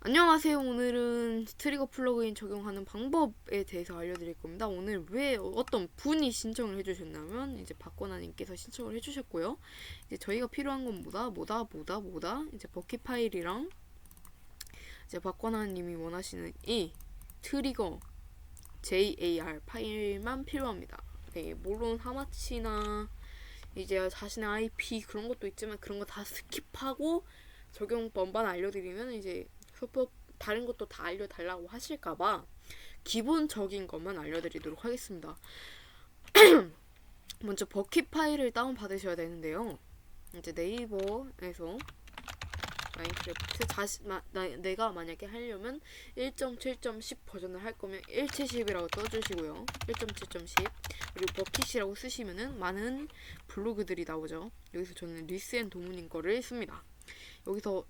안녕하세요. 오늘은 트리거 플러그인 적용하는 방법에 대해서 알려드릴 겁니다. 오늘 왜 어떤 분이 신청을 해주셨냐면 이제 박권아님께서 신청을 해주셨고요. 이제 저희가 필요한 건 뭐다, 뭐다, 뭐다, 뭐다. 이제 버킷 파일이랑 이제 박권아님이 원하시는 이 트리거 JAR 파일만 필요합니다. 네, 물론 하마치나 이제 자신의 IP 그런 것도 있지만 그런 거 다 스킵하고 적용법만 알려드리면 이제 수법 다른 것도 다 알려달라고 하실까봐 기본적인 것만 알려드리도록 하겠습니다. 먼저 버킷 파일을 다운 받으셔야 되는데요. 이제 네이버에서 마인크래프트 자시, 마, 나, 내가 만약에 하려면 1.7.10 버전을 할 거면 170이라고 떠주시고요. 1.7.10 그리고 버킷이라고 쓰시면은 많은 블로그들이 나오죠. 여기서 저는 리스앤 도문인 거를 씁니다. 여기서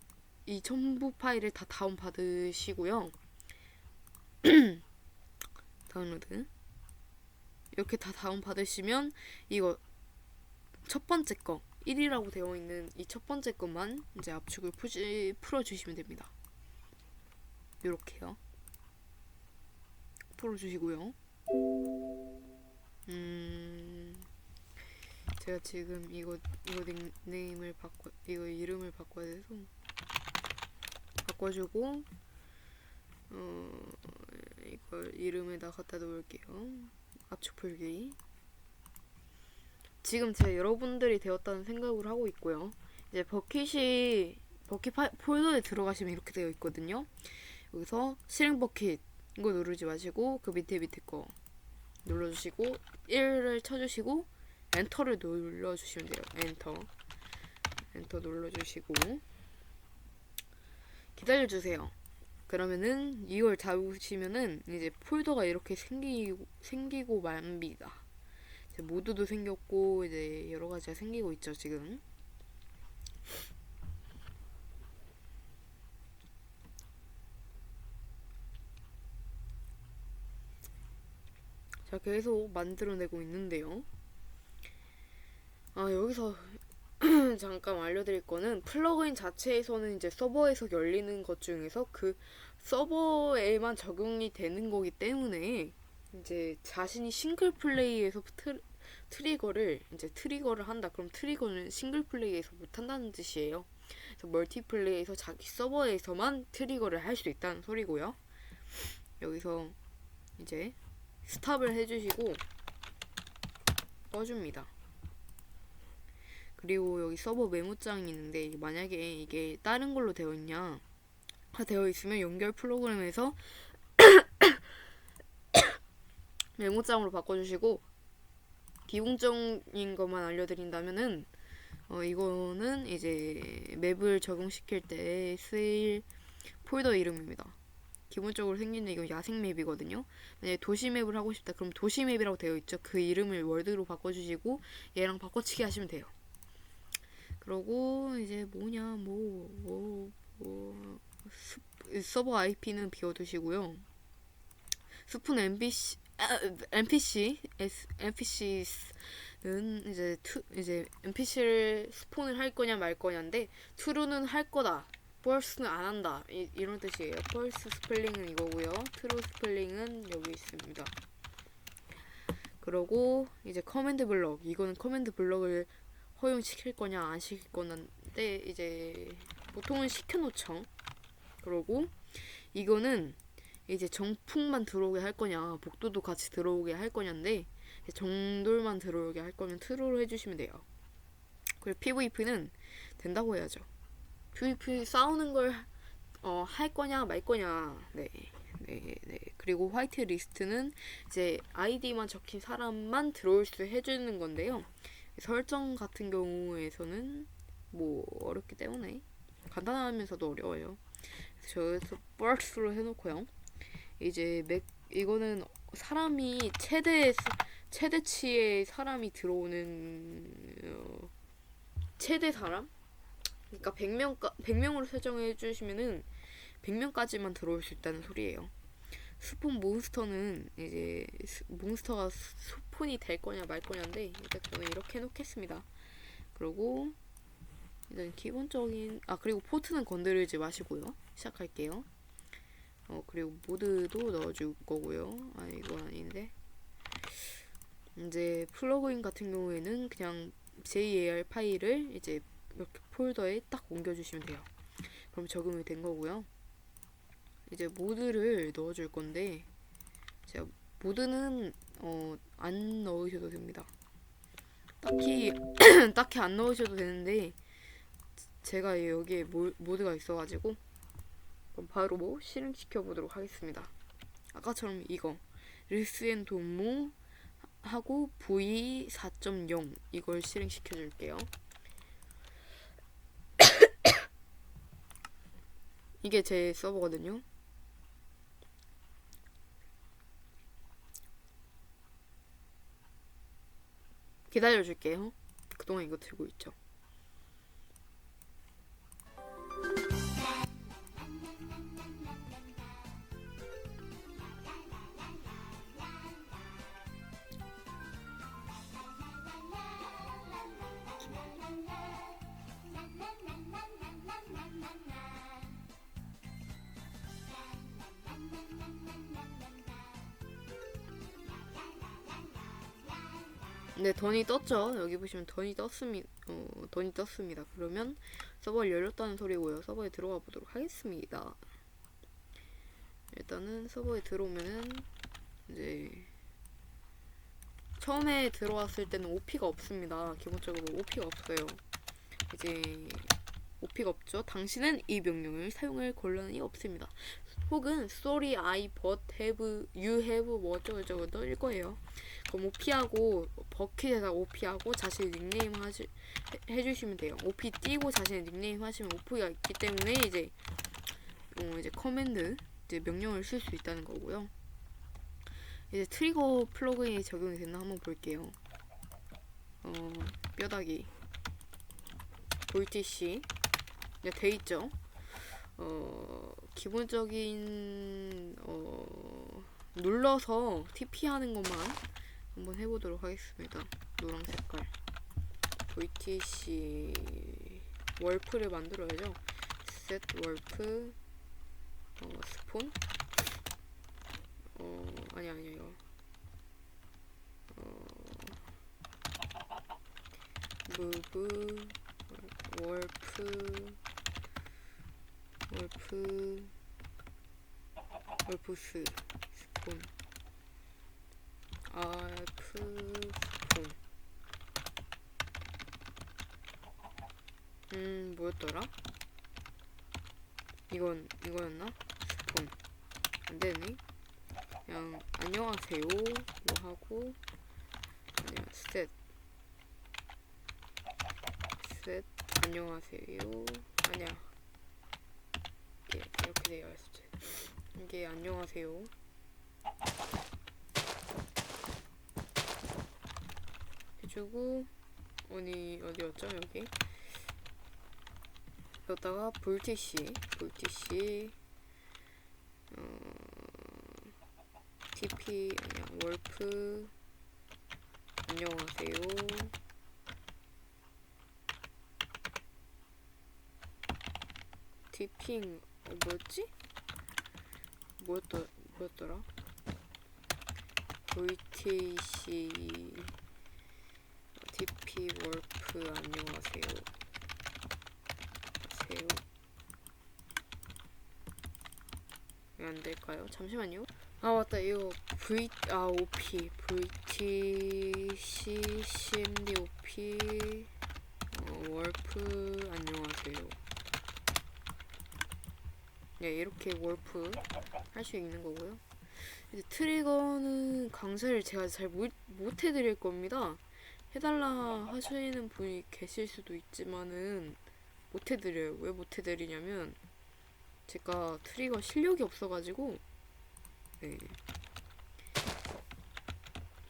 이 첨부 파일을 다 다운 받으시고요. 다운로드 이렇게 다 다운 받으시면 이거 첫 번째 거 1이라고 되어 있는 이 첫 번째 것만 이제 압축을 푸지, 풀어주시면 됩니다. 이렇게요. 풀어주시고요. 음, 제가 지금 이거 이거 닉네임을 바꿔 이거 이름을 바꿔야 돼서 바꿔주고 어 이걸 이름에다 갖다 놓을게요. 압축 풀기. 지금 제가 여러분들이 되었다는 생각을 하고 있고요. 이제 버킷이 버킷 파, 폴더에 들어가시면 이렇게 되어 있거든요. 여기서 실행 버킷 이거 누르지 마시고 그 밑에 밑에 거 눌러주시고 1을 쳐주시고 엔터를 눌러주시면 돼요. 엔터 엔터 눌러주시고 기다려주세요. 그러면은 이걸 잡으시면은 이제 폴더가 이렇게 생기고 생기고 맙니다. 이제 모드도 생겼고 이제 여러 가지가 생기고 있죠 지금. 자 계속 만들어내고 있는데요. 아 여기서 잠깐 알려드릴 거는 플러그인 자체에서는 이제 서버에서 열리는 것 중에서 그 서버에만 적용이 되는 거기 때문에 이제 자신이 싱글 플레이에서 트, 트리거를 이제 트리거를 한다. 그럼 트리거는 싱글 플레이에서 못 한다는 뜻이에요. 그래서 멀티 플레이에서 자기 서버에서만 트리거를 할 수 있다는 소리고요. 여기서 이제 스탑을 해주시고 꺼줍니다. 그리고 여기 서버 메모장이 있는데 만약에 이게 다른 걸로 되어 있냐 되어 있으면 연결 프로그램에서 메모장으로 바꿔주시고 기본적인 것만 알려드린다면은 어 이거는 이제 맵을 적용시킬 때 쓰일 폴더 이름입니다. 기본적으로 생기는 이건 야생 맵이거든요. 만약에 도시 맵을 하고 싶다 그럼 도시 맵이라고 되어 있죠. 그 이름을 월드로 바꿔주시고 얘랑 바꿔치기 하시면 돼요. 그러고 이제 뭐냐 뭐 뭐 뭐 서버 IP는 비워두시고요. 스푼 MPC NPC NPC는 이제 투 이제 NPC를 스폰을 할 거냐 말 거냐인데 트루는 할 거다. 펄스는 안 한다. 이, 이런 뜻이에요. 펄스 스펠링은 이거고요. 트루 스펠링은 여기 있습니다. 그러고 이제 커맨드 블럭 이거는 커맨드 블럭을 허용시킬 거냐 안 시킬 거냐인데 이제 보통은 시켜놓죠. 그러고 이거는 이제 정품만 들어오게 할 거냐 복도도 같이 들어오게 할 거냐인데 정돌만 들어오게 할 거면 트루로 해주시면 돼요. 그리고 PVP는 된다고 해야죠. PVP 싸우는 걸 어, 할 거냐 말 거냐 네. 네, 네. 그리고 화이트 리스트는 이제 아이디만 적힌 사람만 들어올 수 해주는 건데요. 설정 같은 경우에서는 뭐 어렵기 때문에 간단하면서도 어려워요. 저기서 버스로 해놓고요. 이제 맥 이거는 사람이 최대 최대치의 사람이 들어오는 어, 최대 사람? 그러니까 100명 100명으로 설정해 주시면은 100명까지만 들어올 수 있다는 소리예요. 스폰 몬스터는 이제 몬스터가 스폰이 될 거냐 말 거냐인데 일단 저는 이렇게 해놓겠습니다. 그리고 일단 기본적인 아 그리고 포트는 건드리지 마시고요. 시작할게요. 어 그리고 모드도 넣어줄 거고요. 아 이건 아닌데. 이제 플러그인 같은 경우에는 그냥 JAR 파일을 이제 이렇게 폴더에 딱 옮겨주시면 돼요. 그럼 적용이 된 거고요. 이제 모드를 넣어줄 건데 제가 모드는 어, 안 넣으셔도 됩니다. 딱히 딱히 안 넣으셔도 되는데 제가 여기에 모, 모드가 있어가지고 바로 뭐 실행시켜 보도록 하겠습니다. 아까처럼 이거 리스앤 동무 하고 V 4.0 이걸 실행시켜 줄게요. 이게 제 서버거든요. 기다려 줄게요. 그동안 이거 들고 있죠. 네, 던이 떴죠. 여기 보시면 던이 떴습니다. 어, 던이 떴습니다. 그러면 서버를 열렸다는 소리고요. 서버에 들어가 보도록 하겠습니다. 일단은 서버에 들어오면은 이제 처음에 들어왔을 때는 OP가 없습니다. 기본적으로 OP가 없어요. 이제 OP가 없죠. 당신은 이 명령을 사용할 권한이 없습니다. 혹은 sorry I but have you have 뭐 어쩌고저쩌고 떠일 거예요. 그럼 OP하고 버킷에다 OP하고 자신의 닉네임 하시, 해, 해주시면 돼요. OP 띄고 자신의 닉네임 하시면 OP가 있기 때문에 이제 어, 이제 커맨드 이제 명령을 쓸 수 있다는 거고요. 이제 트리거 플러그인이 적용이 됐나 한번 볼게요. 어, 뼈다귀 볼티시 네, 돼 있죠. 어, 기본적인 어, 눌러서 TP 하는 것만 한번 해보도록 하겠습니다. 노랑 색깔 VTC 월프를 만들어야죠. 셋 월프 어, 스폰 어 아니 아니 이거 어 무브 월프 월프 월프스 스폰 알프 스폰 음 뭐였더라? 이건 이거였나? 스폰 안되네. 그냥 안녕하세요. 뭐 하고. 그냥 셋. 셋. 안녕하세요. 아니야. 예 이렇게 되어 있었지 이게 안녕하세요. 해주고 어디 어디였죠 여기 여기다가 볼티시 볼티시 어 TP 아니야 월프 안녕하세요 디핑 어, 뭐였지? 뭐였더 뭐였더라? VTC TP 월프 안녕하세요. 하세요. 왜 안 될까요? 잠시만요. 아 맞다 이거 V 아 OP VTC CMD OP 어, 월프 안녕하세요. 네 이렇게 월프 할 수 있는 거고요. 이제 트리거는 강좌를 제가 잘 못, 못 해드릴 겁니다. 해달라 하시는 분이 계실 수도 있지만은 못 해드려요. 왜 못 해드리냐면 제가 트리거 실력이 없어가지고 네.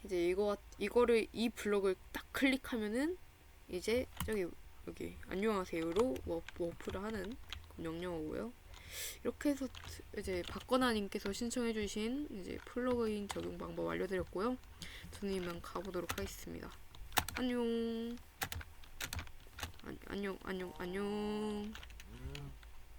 이제 이거 이거를 이 블럭을 딱 클릭하면은 이제 저기 여기 안녕하세요로 워, 워프를 하는 명령어고요. 이렇게 해서 이제 박건아님께서 신청해주신 이제 플러그인 적용 방법 알려드렸고요. 저는 이만 가보도록 하겠습니다. 안녕. 안, 안녕, 안녕, 안녕.